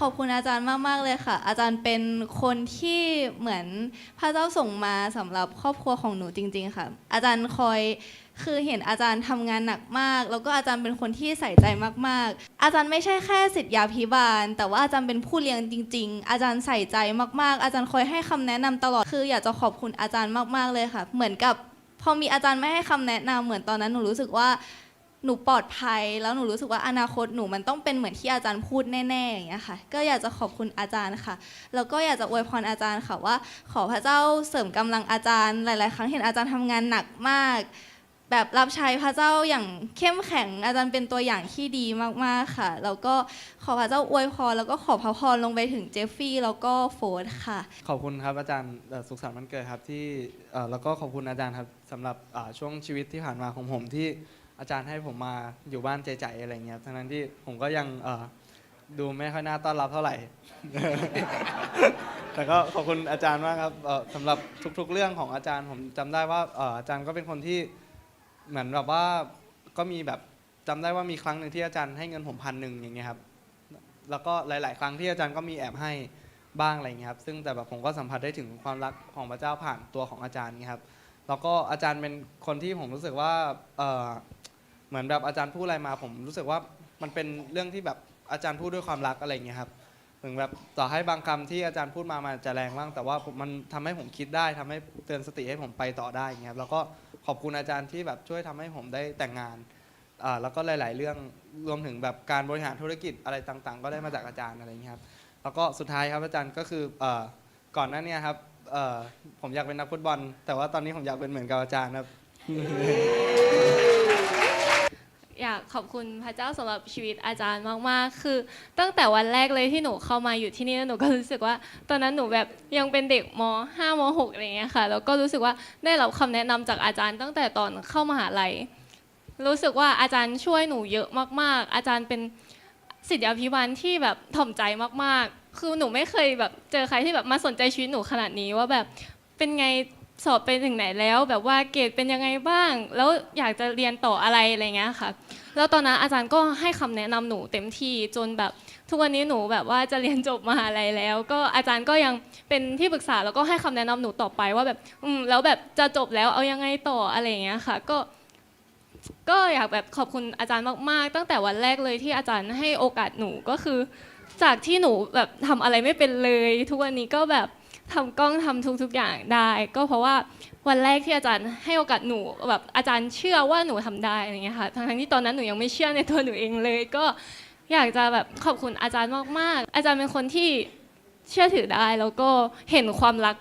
ขอบคุณอาจารย์มาก ๆ เลยค่ะ อาจารย์เป็นคนที่เหมือนพระเจ้าส่งมาสำหรับครอบครัวของหนูจริง ๆ ค่ะ อาจารย์คอยคือเห็นอาจารย์ทำงานหนักมาก แล้วก็อาจารย์เป็นคนที่ใส่ใจมาก ๆ อาจารย์ไม่ใช่แค่สิทธยาพิบาล แต่ว่าอาจารย์เป็นผู้เลี้ยงจริง ๆ อาจารย์ใส่ใจมาก ๆ อาจารย์คอยให้คำแนะนำตลอด คืออยากจะขอบคุณอาจารย์มาก ๆ เลยค่ะ เหมือนกับพอมีอาจารย์ไม่ให้คำแนะนำเหมือนตอนนั้นหนูรู้สึกว่า หนูปลอดภัย แล้วหนูรู้สึกว่าอนาคตหนูมันต้องเป็นเหมือนที่อาจารย์พูดแน่ๆอย่างเงี้ยค่ะ ก็อยากจะขอบคุณอาจารย์ค่ะ แล้วก็อยากจะอวยพรอาจารย์ค่ะว่า ขอพระเจ้าเสริมกำลังอาจารย์ หลาย ๆ ครั้งเห็นอาจารย์ทำงานหนักมาก แบบรับใช้พระเจ้าอย่างเข้มแข็งอาจารย์เป็นตัวอย่างที่ดีมากๆค่ะ แล้วก็ขอพระเจ้าอวยพรแล้วก็ขอพระพรลงไปถึงเจฟฟี่แล้วก็โฟร์ดค่ะ ขอบคุณครับอาจารย์สุขสันต์วันเกิดครับที่แล้วก็ขอบคุณอาจารย์ครับสำหรับช่วงชีวิตที่ผ่านมาของผมที่ อาจารย์ให้ผมมาอยู่บ้านใจใจอะไรเงี้ยทั้งนั้นที่ผมก็ยังเออดูไม่ค่อยน่าต้อนรับเท่าไหร่ แต่ก็ขอบคุณอาจารย์มากครับเอ่อสำหรับทุกๆเรื่องของอาจารย์ ผมจำได้ว่าเอ่ออาจารย์ก็เป็นคนที่เหมือนแบบว่าก็มีแบบจำได้ว่ามีครั้งหนึ่งที่อาจารย์ให้เงินผมพันหนึ่งอย่างเงี้ยครับ แล้วก็หลาย ๆ ครั้งที่อาจารย์ก็มีแอบให้บ้างอะไรเงี้ยครับ ซึ่งแต่แบบผมก็สัมผัสได้ถึงความรักของพระเจ้าผ่านตัวของอาจารย์เงี้ยครับ แล้วก็อาจารย์เป็นคนที่ผมรู้สึกว่าเอ่อ เหมือนแบบอาจารย์พูดอะไรมา ผมรู้สึกว่ามันเป็นเรื่องที่แบบอาจารย์พูดด้วยความรักอะไรอย่างเงี้ยครับถึงแบบต่อให้บางคำที่อาจารย์พูดมามันจะแรงบ้างแต่ว่ามันทำให้ผมคิดได้ทำให้เตือนสติให้ผมไปต่อได้อย่างเงี้ยครับแล้วก็ขอบคุณอาจารย์ที่แบบช่วยทำให้ผมได้แต่งงานแล้วก็หลาย ๆ เรื่องรวมถึงแบบการบริหารธุรกิจอะไรต่างๆ ก็ได้มาจากอาจารย์อะไรอย่างเงี้ยครับแล้วก็สุดท้ายครับอาจารย์ก็คืออก่อนหน้าเนี้ครับผมอยากเป็นนักฟุตบอล แต่ว่าตอนนี้ผมอยากเป็นเหมือนกับอาจารย์ครับ อยากขอบคุณพระเจ้าสำหรับชีวิตอาจารย์มากๆ คือตั้งแต่วันแรกเลยที่หนูเข้ามาอยู่ที่นี่หนูก็รู้สึกว่า ตอนนั้นหนูแบบยังเป็นเด็กม 5 ม 6 อะไรเงี้ยค่ะ แล้วก็รู้สึกว่าได้รับคำแนะนำจากอาจารย์ตั้งแต่ตอนเข้ามหาลัย รู้สึกว่าอาจารย์ช่วยหนูเยอะมากๆ อาจารย์เป็นศิษยาภิบาลที่แบบถ่อมใจมากๆ คือหนูไม่เคยแบบเจอใครที่แบบมาสนใจชีวิตหนูขนาดนี้ว่าแบบเป็นไง สอบไปถึงไหนแล้ว แบบว่าเกรดเป็นยังไงบ้าง แล้วอยากจะเรียนต่ออะไรอะไรเงี้ยค่ะ แล้วตอนนั้นอาจารย์ก็ให้คำแนะนำหนูเต็มที่จนแบบทุกวันนี้หนูแบบว่าจะเรียนจบมหาลัยแล้ว ก็อาจารย์ก็ยังเป็นที่ปรึกษาแล้วก็ให้คำแนะนำหนูต่อไปว่าแบบอืมแล้วแบบจะจบแล้วเอายังไงต่ออะไรเงี้ยค่ะ ก็ก็อยากแบบขอบคุณอาจารย์มาก ๆ ตั้งแต่วันแรกเลยที่อาจารย์ให้โอกาสหนูก็คือ จากที่หนูแบบทำอะไรไม่เป็นเลย ทุกวันนี้ก็แบบ ทำกล้องทำทุกๆอย่างได้ ก็เพราะว่าวันแรกที่อาจารย์ให้โอกาสหนูแบบอาจารย์เชื่อว่าหนูทำได้อะไรเงี้ยค่ะทั้งๆที่ตอนนั้นหนูยังไม่เชื่อในตัวหนูเองเลย ก็อยากจะแบบขอบคุณอาจารย์มากๆ อาจารย์เป็นคนที่เชื่อถือได้แล้วก็เห็นความรัก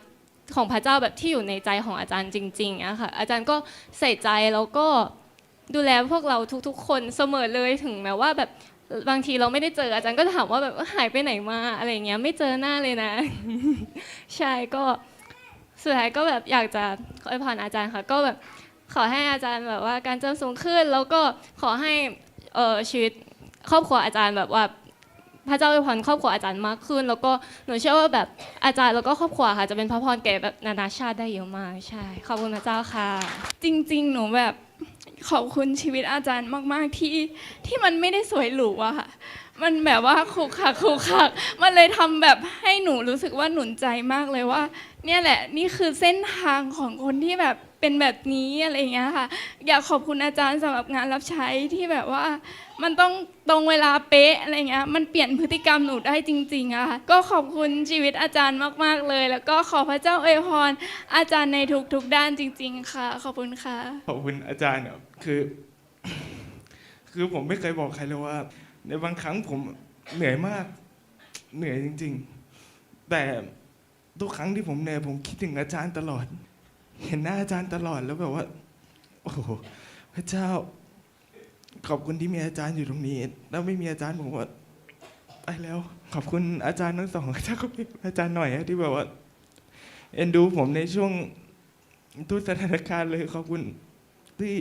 ของพระเจ้าแบบที่อยู่ในใจของอาจารย์จริงๆอะค่ะอาจารย์ก็ใส่ใจแล้วก็ดูแลพวกเราทุกๆ คนเสมอเลยถึงแม้ว่าแบบ บางทีเราไม่ได้เจออาจารย์ก็ถามว่าแบบหายไปไหนมาอะไรอย่างเงี้ยไม่เจอหน้าเลยนะ ใช่ก็สุดท้ายก็แบบอยากจะขอให้ผ่านอาจารย์ค่ะ ก็แบบขอให้อาจารย์แบบว่าการเจริญสูงขึ้น แล้วก็ขอให้เออชีวิตครอบครัวอาจารย์แบบว่าพระเจ้าอวยพรครอบครัวอาจารย์มากขึ้น แล้วก็หนูเชื่อว่าแบบอาจารย์แล้วก็ครอบครัวค่ะจะเป็นพระพรแก่แบบนานาชาติได้เยอะมากใช่ขอบคุณพระเจ้าค่ะ จริง ๆ หนูแบบ ขอบคุณชีวิตอาจารย์มาก ๆ ที่ที่มันไม่ได้สวยหรูอะค่ะ มันแบบว่าขรุขระขรุขระมันเลยทำแบบให้หนูรู้สึกว่าหนุนใจมากเลยว่า เนี่ยแหละนี่คือเส้นทางของคนที่แบบเป็นแบบนี้อะไรอย่างเงี้ยค่ะ อยากขอบคุณอาจารย์สำหรับงานรับใช้ที่แบบว่า มันต้องตรงเวลาเป๊ะอะไรเงี้ยมันเปลี่ยนพฤติกรรมหนูได้จริงๆอะค่ะก็ขอบคุณชีวิตอาจารย์มากๆเลย แล้วก็ขอพระเจ้าอวยพรอาจารย์ในทุกๆด้านจริง ๆ ค่ะ ขอบคุณค่ะขอบคุณอาจารย์คือ คือผมไม่เคยบอกใครเลยว่า ในบางครั้งผมเหนื่อยมาก เหนื่อยจริง ๆ แต่ ทุกครั้งที่ผมเหนื่อยผมคิดถึงอาจารย์ตลอด เห็นหน้าอาจารย์ตลอดแล้วแบบว่า โอ้โหพระเจ้า ขอบคุณที่มีอาจารย์อยู่ตรงนี้แล้วไม่มีอาจารย์ผมว่าไปแล้ว ขอบคุณอาจารย์ทั้งสองอาจารย์ก็เป็นอาจารย์หน่อยอะที่แบบว่าเอ็นดูผมในช่วงทุกสถานการณ์เลยขอบคุณที่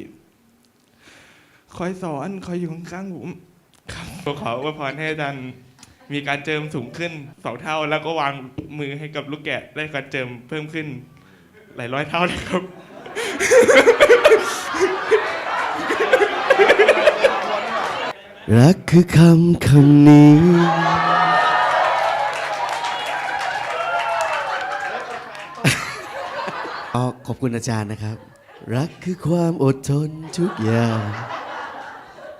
คอยสอนคอยอยู่ข้างๆผมครับขออวยพรให้อาจารย์ มีการเจิมสูงขึ้นสองเท่า แล้วก็วางมือให้กับลูกแกะได้การเจิมเพิ่มขึ้น หลายร้อยเท่าเลยครับ รักคือคำคำนี้ ออขอบคุณอาจารย์นะครับ รักคือความอดทนทุกอย่าง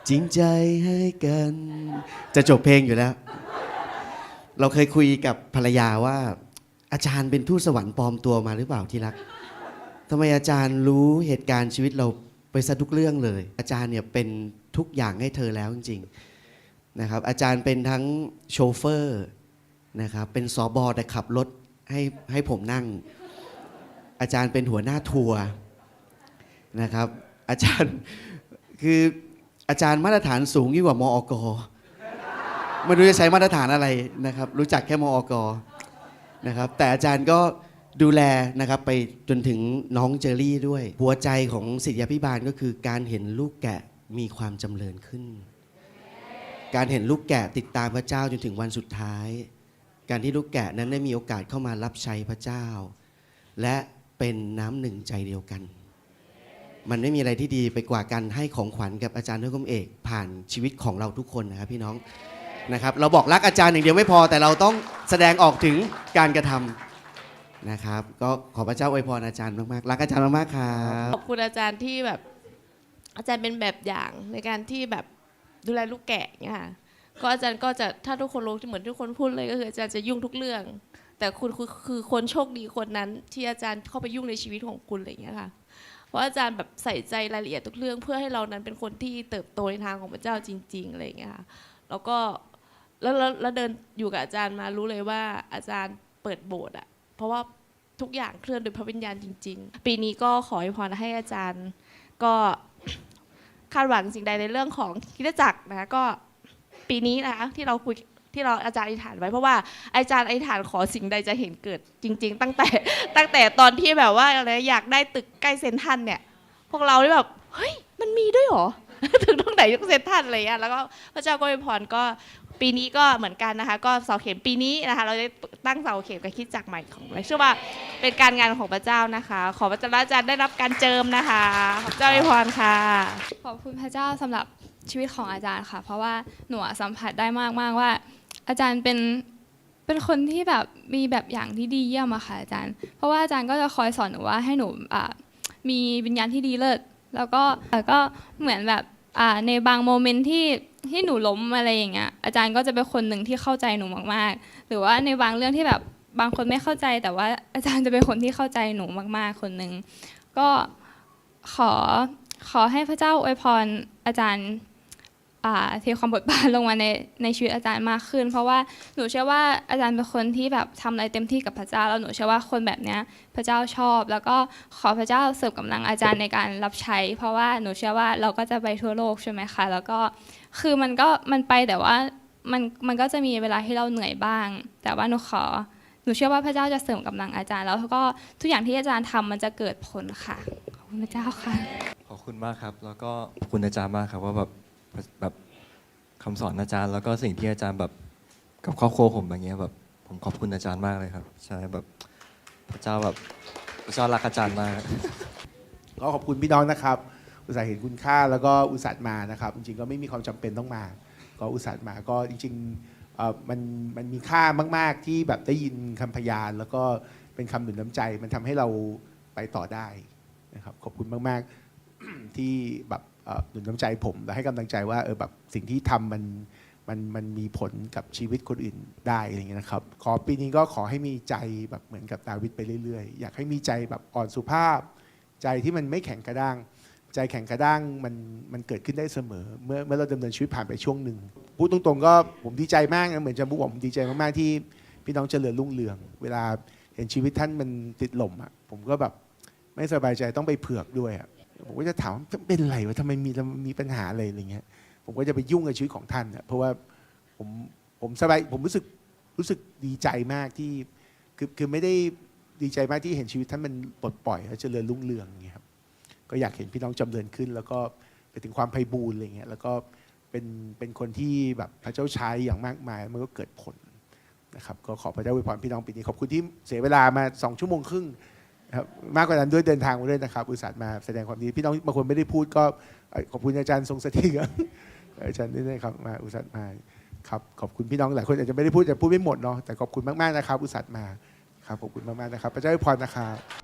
จริงใจให้กัน จะจบเพลงอยู่แล้ว เราเคยคุยกับภรรยาว่า อาจารย์เป็นทูตสวรรค์ปลอมตัวมาหรือเปล่าที่รักทำไมอาจารย์รู้เหตุการณ์ชีวิตเราไปซะทุกเรื่องเลย อาจารย์เนี่ยเป็นทุกอย่างให้เธอแล้วจริงๆนะครับ อาจารย์เป็นทั้งโชเฟอร์นะครับเป็นสอบอแต่ขับรถให้ให้ผมนั่ง อาจารย์เป็นหัวหน้าทัวร์นะครับ อาจารย์คืออาจารย์มาตรฐานสูงยิ่งกว่ามอก ไม่รู้จะใช้มาตรฐานอะไรนะครับ รู้จักแค่มอกนะครับ แต่อาจารย์ก็ดูแลนะครับไปจนถึงน้องเจอรี่ด้วย หัวใจของศิษยาพิบาลก็คือการเห็นลูกแกะมีความจำเริญขึ้น การเห็นลูกแกะติดตามพระเจ้าจนถึงวันสุดท้าย การที่ลูกแกะนั้นได้มีโอกาสเข้ามารับใช้พระเจ้า และเป็นน้ำหนึ่งใจเดียวกัน มันไม่มีอะไรที่ดีไปกว่าการให้ของขวัญกับอาจารย์นุกมเอก ผ่านชีวิตของเราทุกคนนะครับพี่น้อง นะครับเราบอกรักอาจารย์อย่างเดียวไม่พอ แต่เราต้องแสดงออกถึงการกระทำนะครับ ก็ขอพระเจ้าอวยพรอาจารย์มากๆรักอาจารย์มากๆครับขอบคุณอาจารย์ที่แบบอาจารย์เป็นแบบอย่างในการที่แบบดูแลลูกแกะเนี่ยค่ะก็อาจารย์ก็จะถ้าทุกคนรู้เหมือนทุกคนพูดเลยก็คืออาจารย์จะยุ่งทุกเรื่อง แต่คุณคือคือคนโชคดีคนนั้น ที่อาจารย์เข้าไปยุ่งในชีวิตของคุณอะไรอย่างเงี้ยค่ะเพราะอาจารย์แบบใส่ใจรายละเอียดทุกเรื่อง เพื่อให้เรานั้นเป็นคนที่เติบโตในทางของพระเจ้าจริง ๆอะไรอย่างเงี้ยค่ะแล้วก็ แล้วแล้วแล้วเดินอยู่กับอาจารย์มารู้เลยว่าอาจารย์เปิดโบสถ์อะเพราะว่าทุกอย่างเคลื่อนโดยพระวิญญาณจริง ๆ ปีนี้ก็ขอให้พรให้อาจารย์ ก็คาดหวังสิ่งใดในเรื่องของคิดจักรนะคะก็ปีนี้นะคะที่เราคุยที่เราอาจารย์อธิษฐานไว้เพราะว่าอาจารย์อธิษฐานขอสิ่งใดจะเห็นเกิดจริง ๆ ตั้งแต่ตั้งแต่ตอนที่แบบว่าอะไรอยากได้ตึกใกล้เซนทันเนี่ย พวกเราได้แบบเฮ้ยมันมีด้วยเหรอ ถึงตรงไหนยุคเซนทันอะไรเงี้ยแล้วก็พระเจ้าก็อวยพรก็ ปีนี้ก็เหมือนกันนะคะ ก็เสาเข็มปีนี้นะคะ เราได้ตั้งเสาเข็มกับคิดจักรใหม่ของเราเชื่อว่าเป็นการงานของพระเจ้านะคะ ขอพระเจ้าอาจารย์ได้รับการเจิมนะคะขอบเจ้าอวยพรค่ะขอบคุณพระเจ้าสำหรับชีวิตของอาจารย์ค่ะ เพราะว่าหนูสัมผัสได้มากมากว่า อาจารย์เป็นเป็นคนที่แบบมีแบบอย่างที่ดีเยี่ยมอะค่ะอาจารย์ เพราะว่าอาจารย์ก็จะคอยสอนหนูว่าให้หนูมีวิญญาณที่ดีเลิศแล้วก็แล้วก็เหมือนแบบ ในบางโมเมนต์ที่ที่หนูล้มอะไรอย่างเงี้ยอาจารย์ก็จะเป็นคนหนึ่งที่เข้าใจหนูมากๆ หรือว่าในบางเรื่องที่แบบบางคนไม่เข้าใจ แต่ว่าอาจารย์จะเป็นคนที่เข้าใจหนูมาก ๆ คนหนึ่งก็ขอขอให้พระเจ้าอวยพรอาจารย์ เทความบทบาทลงมาในในชีวิตอาจารย์มากขึ้น เพราะว่าหนูเชื่อว่าอาจารย์เป็นคนที่แบบทำอะไรเต็มที่กับพระเจ้าแล้วหนูเชื่อว่าคนแบบเนี้ยพระเจ้าชอบ แล้วก็ขอพระเจ้าเสริมกำลังอาจารย์ในการรับใช้ เพราะว่าหนูเชื่อว่าเราก็จะไปทั่วโลกใช่ไหมคะแล้วก็คือมันก็มันไปแต่ว่ามันมันก็จะมีเวลาที่เราเหนื่อยบ้าง แต่ว่าหนูขอหนูเชื่อว่าพระเจ้าจะเสริมกำลังอาจารย์ แล้วก็ทุกอย่างที่อาจารย์ทำมันจะเกิดผลค่ะขอบคุณพระเจ้าค่ะขอบคุณมากครับ แล้วก็ขอบคุณอาจารย์มากครับว่าแบบ แบบคำสอนอาจารย์ แล้วก็สิ่งที่อาจารย์แบบกับครอบครัวผมอย่างเงี้ยแบบผมขอบคุณอาจารย์มากเลยครับใช่แบบพระเจ้าแบบพระเจ้ารักอาจารย์มาก ก็ขอบคุณพี่น้องนะครับ อุตส่าห์เห็นคุณค่าแล้วก็อุตส่าห์มานะครับ จริงๆก็ไม่มีความจำเป็นต้องมา ก็อุตส่าห์มาก็จริงๆเอ่อมันมันมีค่ามาก ๆที่แบบได้ยินคำพยาน แล้วก็เป็นคำหนุนน้ำใจ มันทำให้เราไปต่อได้นะครับขอบคุณมากๆ ที่แบบ หนุนน้ำใจผมและให้กำลังใจว่าเออแบบสิ่งที่ทำมันมันมันมีผลกับชีวิตคนอื่นได้อะไรเงี้ยนะครับ ขอปีนี้ก็ขอให้มีใจแบบเหมือนกับดาวิดไปเรื่อยๆ อยากให้มีใจแบบอ่อนสุภาพ ใจที่มันไม่แข็งกระด้าง ใจแข็งกระด้างมันมันเกิดขึ้นได้เสมอ เมื่อเมื่อเราดำเนินชีวิตผ่านไปช่วงหนึ่งพูดตรงๆ ก็ผมดีใจมากนะเหมือนจะบุกบอกผมดีใจมากๆที่พี่น้องเจริญรุ่งเรือง เวลาเห็นชีวิตท่านมันติดหล่มอะผมก็แบบไม่สบายใจต้องไปเผือกด้วยอะ ผมก็จะถามว่าเป็นไรวะทำไมมีมีปัญหาอะไรอะไรเงี้ย ผมก็จะไปยุ่งกับชีวิตของท่านเพราะว่าผมผมสบายผมรู้สึกรู้สึกดีใจมากที่คือคือไม่ได้ดีใจมากที่เห็นชีวิตท่านมันปลดปล่อยและเจริญรุ่งเรืองอย่างเงี้ยครับก็อยากเห็นพี่น้องจำเริญขึ้น แล้วก็ไปถึงความไพบูลย์อะไรเงี้ยแล้วก็เป็นเป็นคนที่แบบพระเจ้าใช้อย่างมากมายมันก็เกิดผลนะครับก็ขอพระเจ้าอวยพรพี่น้องปีนี้ขอบคุณที่เสียเวลามาสองชั่วโมงครึ่ง ครับมากกว่านั้นด้วยเดินทางมาด้วยนะครับอุตส่าห์มาแสดงความดีพี่น้องบางคนไม่ได้พูดก็ขอบคุณอาจารย์ทรงสถิตครับอาจารย์ด้วยนะครับมาอุตส่าห์มาครับขอบคุณพี่น้องหลายคนอาจจะไม่ได้พูดจะพูดไม่หมดเนาะแต่ขอบคุณมากๆนะครับ อุตส่าห์มาครับขอบคุณมากๆนะครับพระเจ้าอวยพรนะครับ